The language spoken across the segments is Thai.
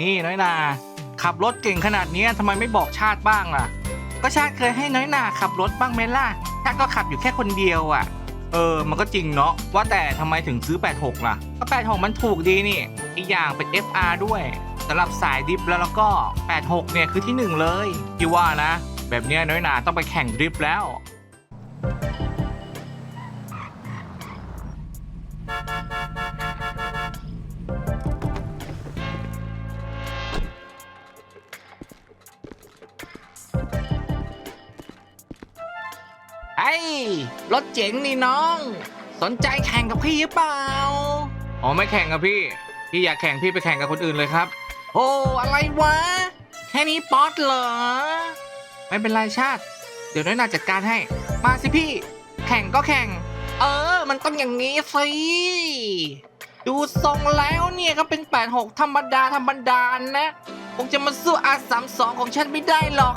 นี่น้อยนา ขับรถเก่งขนาดนี้ทำไมไม่บอกชาติบ้างล่ะ ก็ชาติเคยให้น้อยนาขับรถบ้างไหมล่ะชาติก็ขับอยู่แค่คนเดียวอะ่ะ เออ มันก็จริงเนาะว่าแต่ทำไมถึงซื้อ 86 ล่ะ ก็ 86 มันถูกดีนี่อีกอย่างเป็น FR ด้วยสำหรับสายดริฟต์แล้วแล้วก็ 86 เนี่ยคือที่หนึ่งเลยพี่ว่านะ แบบเนี้ยน้อยนาต้องไปแข่งดริฟต์แล้ว รถเจ๋งนี่น้อง สนใจแข่งกับพี่หรือเปล่า อ๋อไม่แข่งกับพี่ พี่อยากแข่งพี่ไปแข่งกับคนอื่นเลยครับ โอ้อะไรวะ แค่นี้ป๊อตเหรอ ไม่เป็นไรชาติ เดี๋ยวน้อยนาจัดการให้ มาสิพี่ แข่งก็แข่ง เออ มันต้องอย่างนี้สิ ดูทรงแล้วเนี่ยก็เป็น 86 ธรรมดาธรรมดานะ คงจะมาสู้ R32 ของฉันไม่ได้หรอก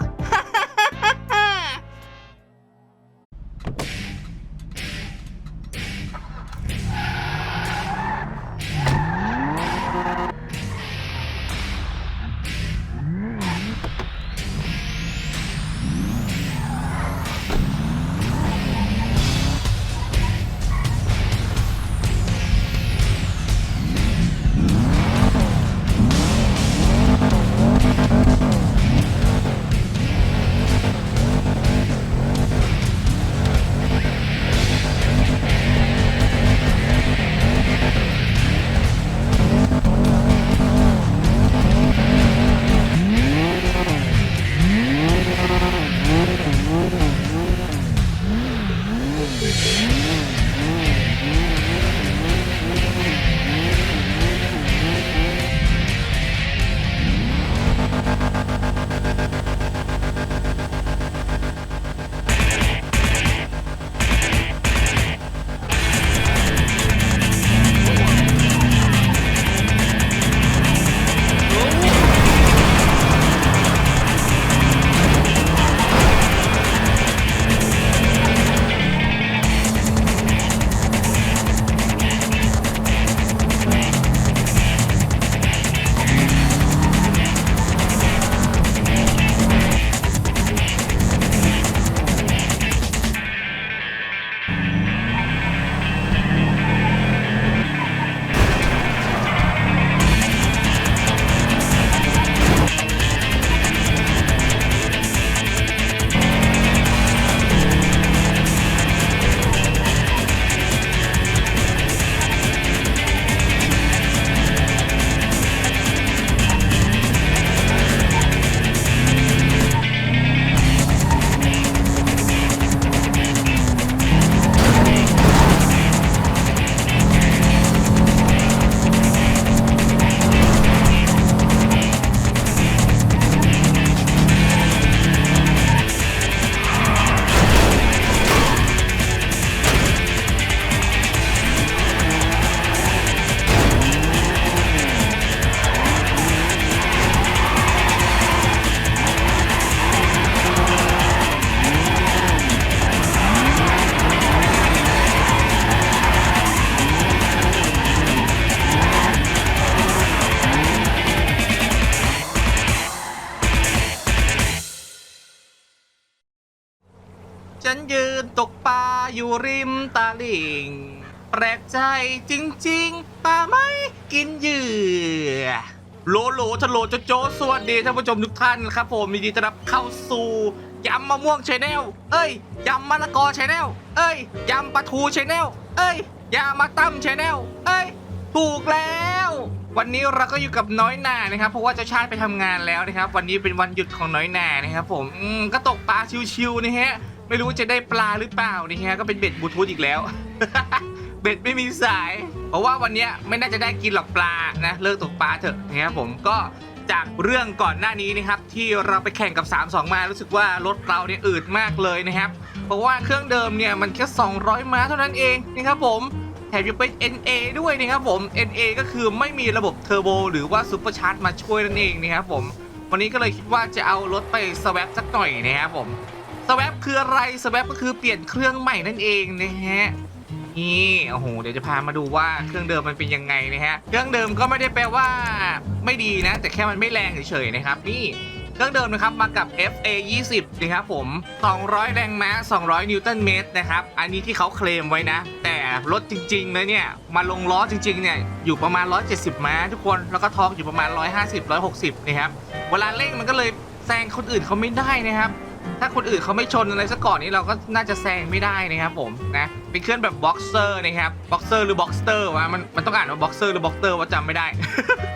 ลิง แปลกใจจริงๆปลาไม่กินเหยื่อโลโลทะโลโจโจสวัสดีท่านผู้ชมทุกท่านครับผมยินดีต้อนรับเข้าสู่ยำมะม่วงชาแนลเอ้ยยำมะละกอชาแนลเอ้ยยำปลาทูชาแนลเอ้ยยามาตั้มชาแนลเอ้ย ถูกแล้ว วันนี้เราก็อยู่กับน้อยหนานะครับ เพราะว่าเจ้าชาติไปทำงานแล้วนะครับ วันนี้เป็นวันหยุดของน้อยหนานะครับ ผมอืมก็ตกปลาชิวๆนะฮะ ไม่รู้จะได้ปลาหรือเปล่านี่ฮะก็เป็นเบ็ดบลูทูธอีกแล้ว เบ็ดไม่มีสาย เพราะว่าวันนี้ไม่น่าจะได้กินหรอกปลานะเลิกตกปลาเถอะนะครับผมก็จากเรื่องก่อนหน้านี้นะครับที่เราไปแข่งกับ 3-2 มารู้สึกว่ารถเราเนี่ยอืดมากเลยนะครับ เพราะว่าเครื่องเดิมเนี่ยมันแค่ 200 ม้าเท่านั้นเองนะครับผมแถมยังเป็น NA ด้วยนะครับผม NA ก็คือไม่มีระบบเทอร์โบหรือว่าซูเปอร์ชาร์จมาช่วยนั่นเองนะครับผมวันนี้ก็เลยคิดว่าจะเอารถไปสวปสักหน่อยนะครับผม ว a ปคืออะไรสว a ปก็คือเปลี่ยนเครื่องใหม่นั่นเองนะฮะนี่โอ้โหเดี๋ยวจะพามาดูว่าเครื่องเดิมมันเป็นยังไงนะฮะเครื่องเดิมก็ไม่ได้แปลว่าไม่ดีนะ แต่แค่มันไม่แรงเฉยๆนะครับ นี่เครื่องเดิมนะครับมากับ FA 20นะครับผม 200 แรงม้า 200 นิวตันเมตรนะครับ อันนี้ที่เขาเคลมไว้นะ แต่รถจริงๆนะเนี่ย มาลงล้อจริงๆเนี่ย อยู่ประมาณ 170 ม้าทุกคน แล้วก็ทอร์กอยู่ประมาณ 150 160 นะครับ เวลาเร่งมันก็เลยแซงคนอื่นเขาไม่ได้นะครับ ถ้าคนอื่นเขาไม่ชนอะไรซะก่อนนี้เราก็น่าจะแซงไม่ได้นะครับผมนะเป็นเครื่องแบบบ็อกเซอร์นะครับบ็อกเซอร์หรือบ็อกเตอร์วะมันมันต้องอ่านว่าบ็อกเซอร์หรือบ็อกเตอร์ว่าจำไม่ได้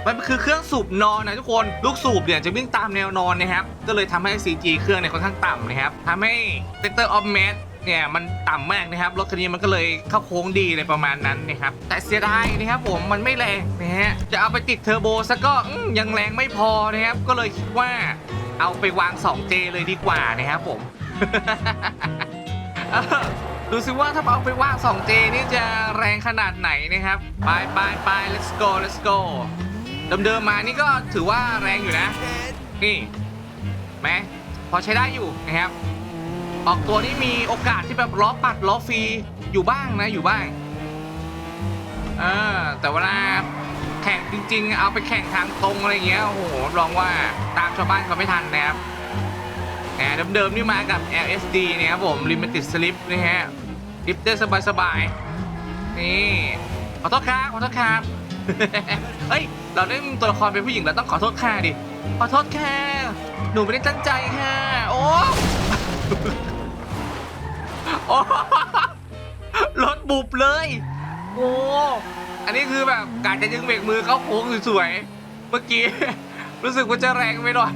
มันคือเครื่องสูบนอนนะทุกคนลูกสูบเนี่ยจะวิ่งตามแนวนอนนะครับก็เลยทำให้ CG เครื่องเนี่ยค่อนข้างต่ำนะครับทำให้ Center of Mass เนี่ยมันต่ำมากนะครับรถคันนี้มันก็เลยเข้าโค้งดีเลยประมาณนั้นนะครับแต่เสียดายนะครับผมมันไม่แรงนะฮะจะเอาไปติดเทอร์โบซะก็ยังแรงไม่พอนะครับก็เลยคิดว่า เอาไปวาง 2J เลยดีกว่านะครับผม ดูสิว่าถ้าเอาไปวาง 2J นี่จะแรงขนาดไหนนะครับ ไปไปไป let's go let's go เดิมๆมานี่ก็ถือว่าแรงอยู่นะ นี่แม้พอใช้ได้อยู่นะครับ ออกตัวนี่มีโอกาสที่แบบล้อปัดล้อฟรีอยู่บ้างนะอยู่บ้าง เออแต่เวลา แข่งจริง ๆ เอาไปแข่งทางตรงอะไรเงี้ย โอ้โหลองว่าตามชาวบ้านเขาไม่ทันนะครับแหมเดิมๆนี่มากับ LSD เนี่ยครับผม Limited Slip นะฮะดิฟได้สบายๆ นี่ ขอโทษครับขอโทษครับเฮ้ย เราเล่นตัวละครเป็นผู้หญิงเราต้องขอโทษค่ะดิ ขอโทษค่ะ หนูไม่ได้ตั้งใจค่ะ โอ้โอ้รถบุบเลย โอ้ อันนี้คือแบบการจะยึงเบรกมือเขาโค้งสวยๆ เมื่อกี้ รู้สึกว่าจะแรงไปหน่อย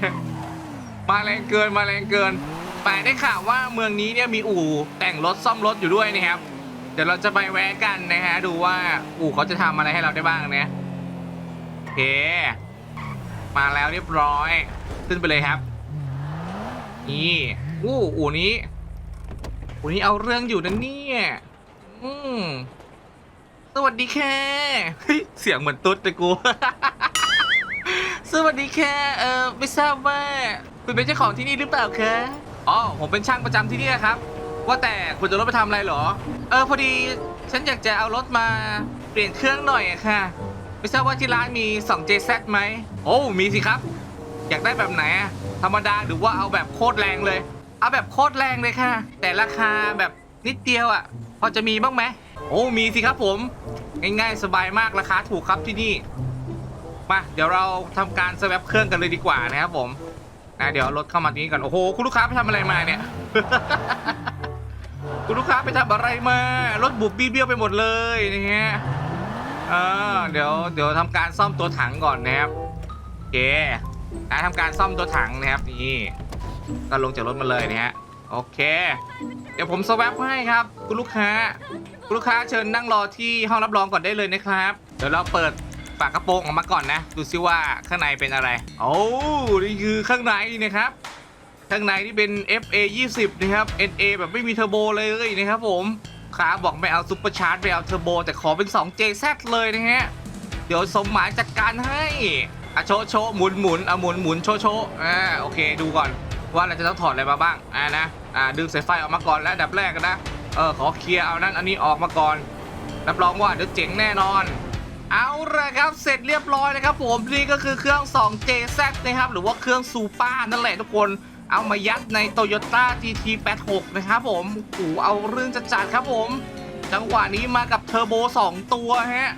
มาแรงเกินมาแรงเกิน แต่ได้ข่าวว่าเมืองนี้เนี่ยมีอู่แต่งรถซ่อมรถอยู่ด้วยนะครับ เดี๋ยวเราจะไปแวะกันนะฮะ ดูว่าอู่เขาจะทำอะไรให้เราได้บ้างเนี่ยโอเค มาแล้วเรียบร้อย ขึ้นไปเลยครับ นี่อู้อู่นี้อู่นี้เอาเรื่องอยู่นะเนี่ย อืม สวัสดีแค่เฮ้ยเสียงเหมือนตุ๊ดเลยกู สวัสดีแค่เออไม่ทราบว่าคุณเป็นเจ้าของที่นี่หรือเปล่าคะอ๋อผมเป็นช่างประจำที่นี่ครับ ว่าแต่คุณจะรถไปทำอะไรเหรอ เออพอดีฉันอยากจะเอารถมาเปลี่ยนเครื่องหน่อยอะค่ะ ไม่ทราบว่าที่ร้านมี 2JZ ไหม โอ้ มีสิครับ อยากได้แบบไหนอะธรรมดาหรือว่าเอาแบบโคตรแรงเลย เอาแบบโคตรแรงเลยค่ะ แต่ราคาแบบนิดเดียวอะพอจะมีบ้างไหม โอ้มีสิครับผม ง่ายๆ สบายมากราคาถูกครับที่นี่ มาเดี๋ยวเราทำการสแวปเครื่องกันเลยดีกว่านะครับผมนะเดี๋ยวรถเข้ามาตรงนี้ก่อนโอ้โหคุณลูกค้าไปทำอะไรมาเนี่ย คุณลูกค้าไปทำอะไรมารถบุบบี้เบี้ยวไปหมดเลยนะฮะเออเดี๋ยวเดี๋ยวทำการซ่อมตัวถังก่อนนะครับโอเคนะทำการซ่อมตัวถังนะครับนี่ก็ลงจากรถมาเลยนะฮะโอเค เดี๋ยวผมสแวปให้ครับ คุณลูกค้า คุณลูกค้าเชิญนั่งรอที่ห้องรับรองก่อนได้เลยนะครับ เดี๋ยวเราเปิดฝากระโปรงออกมาก่อนนะ ดูซิว่าข้างในเป็นอะไร โอ้นี่คือข้างในนะครับ ข้างในนี่เป็น FA 20 นะครับ NA แบบไม่มีเทอร์โบเลยนะครับผมขาบอกไม่เอาซุปเปอร์ชาร์จไม่เอาเทอร์โบแต่ขอเป็น 2JZ เลยนะฮะ เดี๋ยวสมหมายจัดการให้อะโชโชหมุนหมุนอะหมุนหมุนโชโชอ่าโอเคดูก่อนว่าเราจะต้องถอดอะไรมาบ้างอ่านะอ่าดึงสายไฟออกมาก่อนแล้วดับแรกนะ เออขอเคลียร์เอานั้นอันนี้ออกมาก่อนรับรองว่าเดี๋ยวเจ๋งแน่นอน เอาละครับเสร็จเรียบร้อยนะครับผมนี่ก็คือเครื่อง 2JZ นะครับหรือว่าเครื่องซูเปอร์นั่นแหละทุกคนเอามายัดใน Toyota GT86 นะครับผมโอ้โหเอาเรื่องจัดจัดครับผม จังหวะนี้มากับเทอร์โบ 2 ตัวฮะ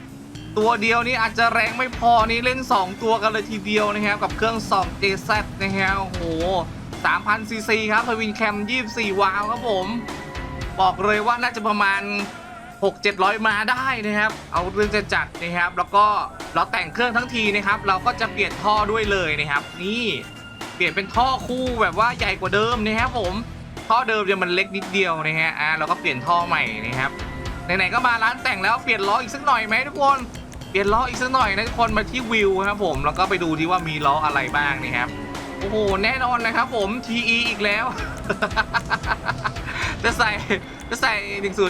ตัวเดียวนี้อาจจะแรงไม่พอนี่เล่น 2 ตัวกันเลยทีเดียวนะครับ กับเครื่อง 2JZ นะฮะโอ้โห3,000ซีซีครับทวินแคม 24 วาล์วครับผม บอกเลยว่าน่าจะประมาณ 6 700 มาได้นะครับ เอาเรื่องจะจัดนะครับ แล้วก็เราแต่งเครื่องทั้งทีนะครับ เราก็จะเปลี่ยนท่อด้วยเลยนะครับ นี่เปลี่ยนเป็นท่อคู่แบบว่าใหญ่กว่าเดิมนะครับผมท่อเดิมเนี่ยมันเล็กนิดเดียวนะฮะอ่าเราก็เปลี่ยนท่อใหม่นะครับไหนๆก็มาร้านแต่งแล้วเปลี่ยนล้ออีกสักหน่อยไหมทุกคนเปลี่ยนล้ออีกสักหน่อยนะทุกคนมาที่วิวครับผมแล้วก็ไปดูที่ว่ามีล้ออะไรบ้างนะครับโอ้โหแน่นอนนะครับผม TE อีกแล้ว จะใส่จะใส่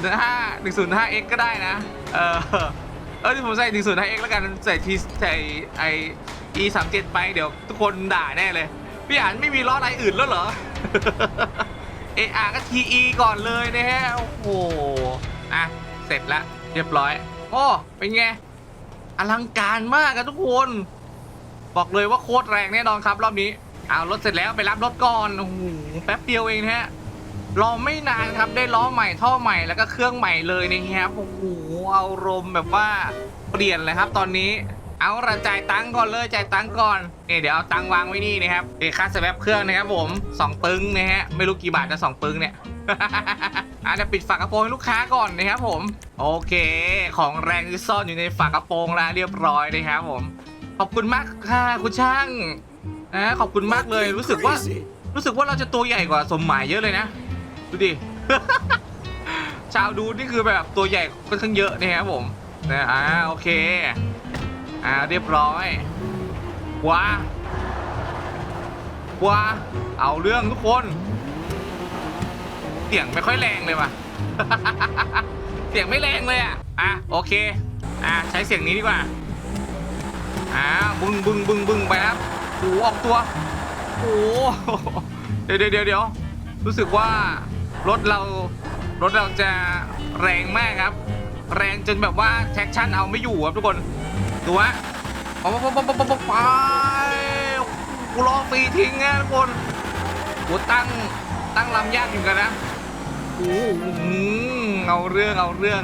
105 105X ก็ได้นะ เออเออผมใส่ 105X แล้วกันใส่ทีใส่ไอ E 3 7ไปเดี๋ยวทุกคนด่าแน่เลย พี่อ่านไม่มีล้ออะไรอื่นแล้วเหรอเออาร์ก็ TE ก่อนเลยนะฮะโอ้โหอะเสร็จแล้วเรียบร้อยโอ้เป็นไงอลังการมากอะทุกคน บอกเลยว่าโคตรแรงแน่นอนครับรอบนี้เอารถเสร็จแล้วไปรับรถก่อนโอ้โหแป๊บเดียวเองนะฮะ รอไม่นานครับได้ล้อใหม่ท่อใหม่แล้วก็เครื่องใหม่เลยนะครับโอ้โหเอารมณ์แบบว่าเปลี่ยนเลยครับ ตอนนี้เอาละจ่ายตังค์ก่อนเลยจ่ายตังค์ก่อนนี่เดี๋ยวเอาตังค์วางไว้นี่นะครับเดี๋ยวค่าสแวปเครื่องนะครับผมสองปึ้งนะฮะไม่รู้กี่บาทจะสองปึ้งเนี่ยอาจจะปิดฝากระโปรงให้ลูกค้าก่อนนะครับผม โอเค ของแรงที่ซ่อนอยู่ในฝากระโปรงแล้วเรียบร้อยนะครับผม ขอบคุณมากค่ะคุณช่างนะขอบคุณมากเลยรู้สึกว่า รู้สึกว่าเราจะตัวใหญ่กว่าสมหมายเยอะเลยนะ ดูดิ ชาวดูนี่คือแบบตัวใหญ่ค่อนข้างเยอะนะครับผมนะอ่าโอเค อ่าเรียบร้อยว้าว้าเอาเรื่องทุกคนเสียงไม่ค่อยแรงเลยว่ะ เสียงไม่แรงเลยอะ อะโอเค อะใช้เสียงนี้ดีกว่า อ่าบึ้งบึ้งบึ้งบึ้งไปครับโอ้โหออกตัว โอ้โหเดี๋ยวเดี๋ยวเดี๋ยวเดี๋ยวรู้สึกว่า รถเรารถเราจะแรงมากครับ แรงจนแบบว่าแท็กชั่นเอาไม่อยู่ครับทุกคนดูฮะปไปไปไปไปไปกูรอฟรีทิ้งนะทุกคนกูตั้งตั้งลำยากอยู่กันนะโอ้โหเอาเรื่องเอาเรื่อง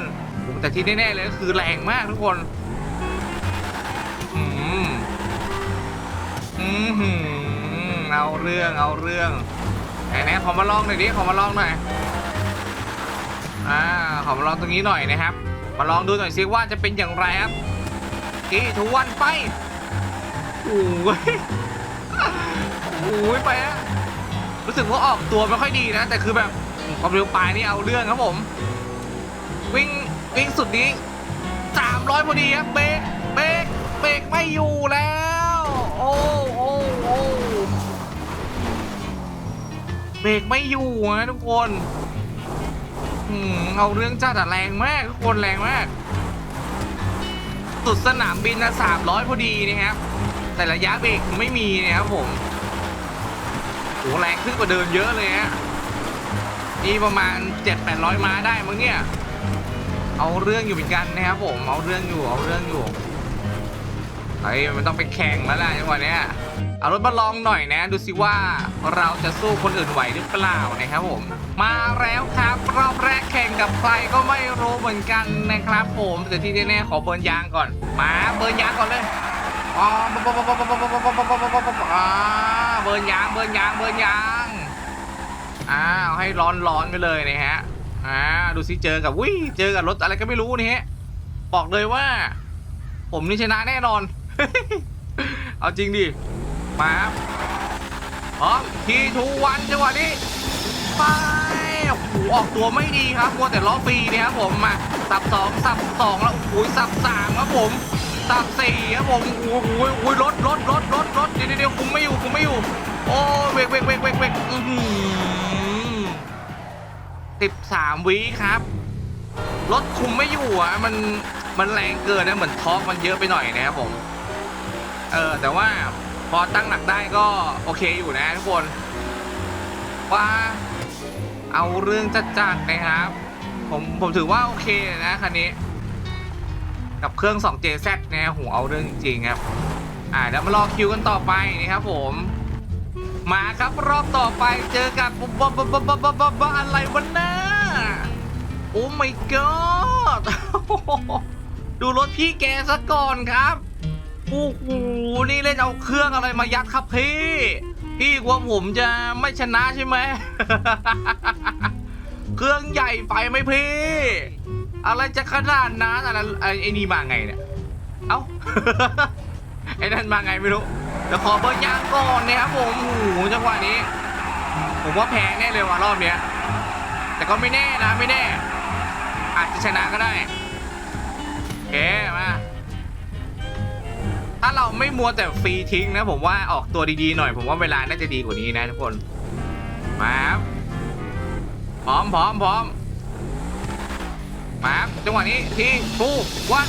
แต่ที่แน่ๆเลยก็คือแรงมากทุกคนอืมอืมเอาเรื่องเอาเรื่อง ไหนไหนขอมาลองหน่อยดิขอมาลองหน่อยอ่าขอมาลองตรงนี้หน่อยนะครับ มาลองดูหน่อยซิว่าจะเป็นอย่างไรครับกีทุวันไปโอ้ยโอ้ยไปอะรู้สึกว่าออกตัวไม่ค่อยดีนะ แต่คือแบบความเร็วปลายนี่เอาเรื่องครับผม วิ่งวิ่งสุดนี้สามร้อยพอดีครับเบรกเบรกเบรกไม่อยู่แล้ว โอ้ รกไม่อยู่นะทุกคนอืมเอาเรื่องจัดอะแรงมากทุกคนแรงมาก สุดสนามบินนะสามร้อยพอดีนะครับ แต่ระยะเบรกไม่มีนะครับผมโหแรงขึ้นกว่าเดิมเยอะเลยฮะนี่ประมาณ7-800ม้าได้มั้งเนี่ย เอาเรื่องอยู่เหมือนกันนะครับผมเอาเรื่องอยู่เอาเรื่องอยู่เฮ้มันต้องไปแข่งแล้วล่ะจังหวะเนี้ย เอารถมาลองหน่อยนะ ดูสิว่าเราจะสู้คนอื่นไหวหรือเปล่านะครับผม มาแล้วครับ รอบแรกแข่งกับใครก็ไม่รู้เหมือนกันนะครับ ผมแต่ที่แน่ๆขอเบิร์นยางก่อน มาเบิร์นยางก่อนเลยอ๋อเบิร์นยางเบิร์นยางเบิร์นยางอ่าเอาให้ร้อนๆไปเลยนะฮะอ่าดูสิเจอกับวิเจอกับรถอะไรก็ไม่รู้นี่ฮะบอกเลยว่า ผมนี่ชนะแน่นอน เอาจริงดิ มาครับพร้อมทีทูวันจังหวะนี้ไปโอ้โหออกตัวไม่ดีครับมัวแต่ล้อฟรีเนี่ยครับผมมาสับสองสับสองแล้วโอ้โหสับสามครับผมสับสี่ครับผมโอ้โหโอ้โหรถรถรถรถรถเดี๋ยวเดี๋ยวคุมไม่อยู่คุมไม่อยู่ โอ้เวกเวกเวกเวกเวกอือหือสิบสามวิครับรถคุมไม่อยู่อะมันมันแรงเกินนะเหมือนท็อกมันเยอะไปหน่อยนะครับผม เออแต่ว่า พอตั้งหนักได้ก็โอเคอยู่นะทุกคนว่าเอาเรื่องจัดๆนะครับ ผมผมถือว่าโอเคนะคันนี้ กับเครื่อง 2JZ นะหูเอาเรื่องจริงๆครับอ่าเดี๋ยวมารอคิวกันต่อไปนะครับผม มาครับรอบต่อไปเจอกับบ๊บบ๊บบ๊บบ๊บบ๊บอะไรวะน้าโอ้ my god ดูรถพี่แกซะก่อนครับ โอ้โหนี่เล่นเอาเครื่องอะไรมายัดครับพี่ พี่กลัวผมจะไม่ชนะใช่ไหม เครื่องใหญ่ไปไหมพี่ อะไรจะขนาดนั้นอะไรไอ้นี่มาไงเนี่ย เอ้า ไอ้นั่นมาไงไม่รู้เดี๋ยวขอเบิร์นยางก่อนนะครับผมโอ้โหจังหวะนี้ ผมว่าแพ้แน่เลยว่ะรอบเนี้ย แต่ก็ไม่แน่นะไม่แน่ อาจจะชนะก็ได้โอเคมา ถ้าเราไม่มัวแต่ฟรีทิ้งนะ ผมว่าออกตัวดีๆหน่อย ผมว่าเวลาน่าจะดีกว่านี้นะทุกคน มาครับพร้อมพร้อมพร้อมมาครับจังหวะนี้ทีทูวัน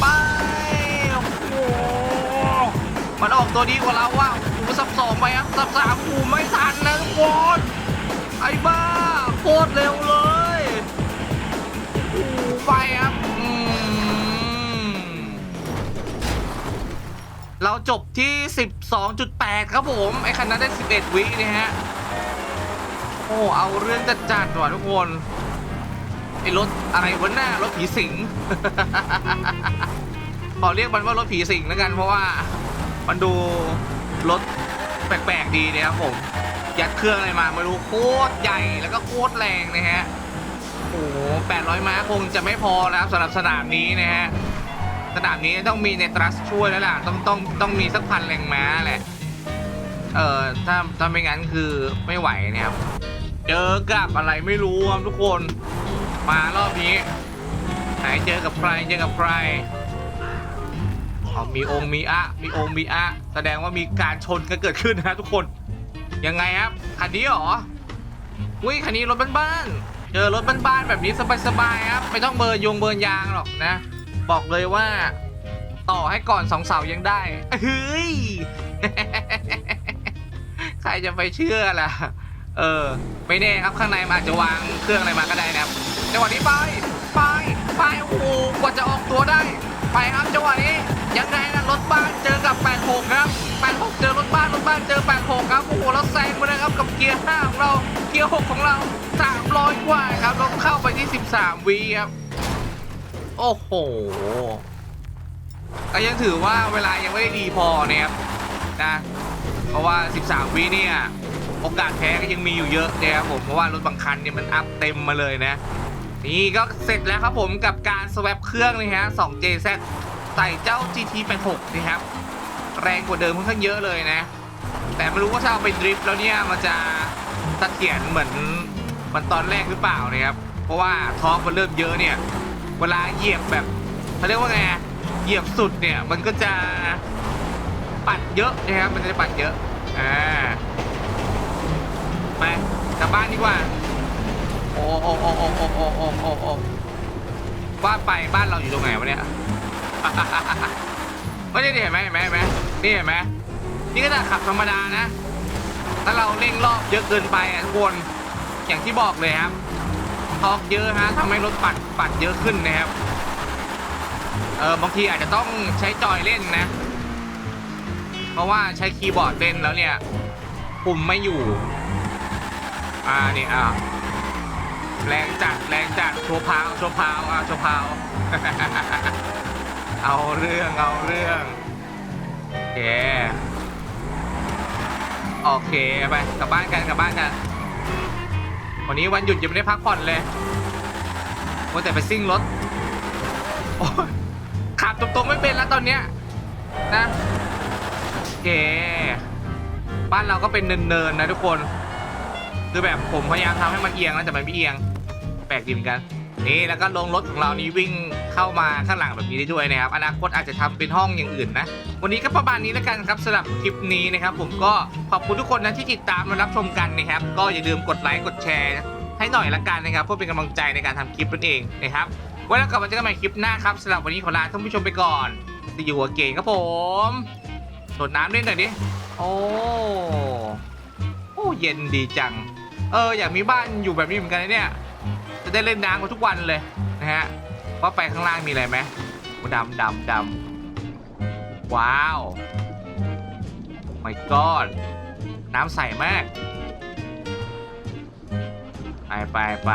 ไปโอ้โหมันออกตัวดีกว่าเราว่าโอ้สับสองไปครับสับสามกูไม่ทันนะทุกคนไอ้บ้าโคตรเร็วเลยโอ้ไฟครับ เราจบที่ 12.8 ครับผม ไอ้คันนั้นได้ 11 วินะฮะ โอ้ เอาเรื่องจัดจัดๆว่ะทุกคน ไอ้รถอะไรวะหน้ารถผีสิง ขอเรียกมันว่ารถผีสิงแล้วกัน เพราะว่ามันดูรถแปลกๆดีเนี่ยครับผม ยัดเครื่องอะไรมาไม่รู้โคตรใหญ่แล้วก็โคตรแรงนะฮะ โอ้โห800 ม้าคงจะไม่พอแล้วสำหรับสนามนี้นะฮะ สนามนี้ต้องมีในตรัสช่วยแล้วล่ะ ต้องต้องต้องมีสักพันแรงม้าแหละ เออถ้าถ้าไม่งั้นคือไม่ไหวนะครับ เจอกับอะไรไม่รู้ครับทุกคน มารอบนี้ ไหนเจอกับใครเจอกับใครเอามีองค์มีอะ มีองค์มีอะ แสดงว่ามีการชนกันเกิดขึ้นนะทุกคน ยังไงครับ คันนี้เหรออุ้ยคันนี้รถบ้านๆ เจอรถบ้านๆแบบนี้สบายๆครับ ไม่ต้องเบิร์ยงเบิร์ยางหรอกนะ บอกเลยว่า ต่อให้ก่อนสองเสายังได้เฮ้ยใครจะไปเชื่อล่ะ เออ ไม่แน่ครับข้างในมันอาจจะวางเครื่องอะไรมาก็ได้นะครับจังหวะนี้ไปไปไปโอ้โหกว่าจะออกตัวได้ ไปครับจังหวะนี้ยังไงนะรถบ้านเจอกับ 86 ครับ 86 เจอรถบ้านรถบ้านเจอ 86 ครับโอ้โหแล้วแซงไปเลยครับกับเกียร์5ของเราเกียร์ 6 ของเรา 300 กว่าครับเราเข้าไปที่ 13วีครับ โอ้โหก็ยังถือว่าเวลายังไม่ได้ดีพอนะครับนะ เพราะว่า 13 วิเนี่ย โอกาสแพ้ก็ยังมีอยู่เยอะนะครับผม เพราะว่ารถบางคันเนี่ยมันอัพเต็มมาเลยนะ นี่ก็เสร็จแล้วครับผมกับการสวปเครื่องนะฮะ 2JZ ใส่เจ้า GT 86 นะครับ แรงกว่าเดิมค่อนข้างเยอะเลยนะ แต่ไม่รู้ว่าถ้าเอาไปดริฟต์แล้วเนี่ยมันจะเสถียรเหมือนมันตอนแรกหรือเปล่านะครับ เพราะว่าท็อร์กมันเริ่มเยอะเนี่ย เวลาเหยียบแบบเขาเรียกว่าไงเหยียบสุดเนี่ยมันก็จะปัดเยอะนะครับมันจะปัดเยอะอ่าไปกลับบ้านดีกว่าโอ้โอ้โอ้โอ้โอ้โอ้โอ้โอ้โอ้ว่าไปบ้านเราอยู่ตรงไหนวะเนี่ยไม่ได้เห็นไหมเห็นไหมเห็นไหมนี่เห็นไหมนี่ก็จะขับธรรมดานะ ถ้าเราเร่งรอบเยอะเกินไปอะทุกคนอย่างที่บอกเลยครับ ทอกเยอะฮะทำให้รถปัดปัดเยอะขึ้นนะครับ เออบางทีอาจจะต้องใช้จอยเล่นนะ เพราะว่าใช้คีย์บอร์ดเล่นแล้วเนี่ยปุ่มไม่อยู่ อ่านี่อ่าแรงจัดแรงจัดโชว์พาวโชว์พาวอ่าโชว์พาวเอาเรื่องเอาเรื่องโอเคโอเคไปกลับบ้านกันกลับบ้านกัน วันนี้วันหยุดยังไม่ได้พักผ่อนเลยว่าแต่ไปซิ่งรถขับตรงๆไม่เป็นแล้วตอนเนี้ยนะโอเคบ้านเราก็เป็นเนินๆนะทุกคน คือแบบผมพยายามทำให้มันเอียงนะแต่มันไม่เอียง แปลกดีเหมือนกัน นี่แล้วก็ลงรถของเรานี้วิ่ง เข้ามาข้างหลังแบบนี้ได้ด้วยนะครับอนาคตอาจจะทำเป็นห้องอย่างอื่นนะวันนี้ก็ประมาณนี้แล้วกันครับสำหรับคลิปนี้นะครับผมก็ขอบคุณทุกคนนะที่ติดตามมารับชมกันนะครับก็อย่าลืมกดไลค์กดแชร์ให้หน่อยละกันนะครับเพื่อเป็นกำลังใจในการทำคลิปนั่นเองนะครับไว้แล้วกลับมาเจอกันใหม่คลิปหน้าครับสำหรับวันนี้ขอลาท่านผู้ชมไปก่อนซีอูเกนครับผมโดดน้ำเล่นหน่อยดิโอ้โอ้เย็นดีจัง เอออยากมีบ้านอยู่แบบนี้เหมือนกันเนี่ย จะได้เล่นน้ำกันทุกวันเลยนะฮะ ว่าไปข้างล่างมีอะไรไหมดำดำดำว้าว my god น้ำใสมาก ไปไปไป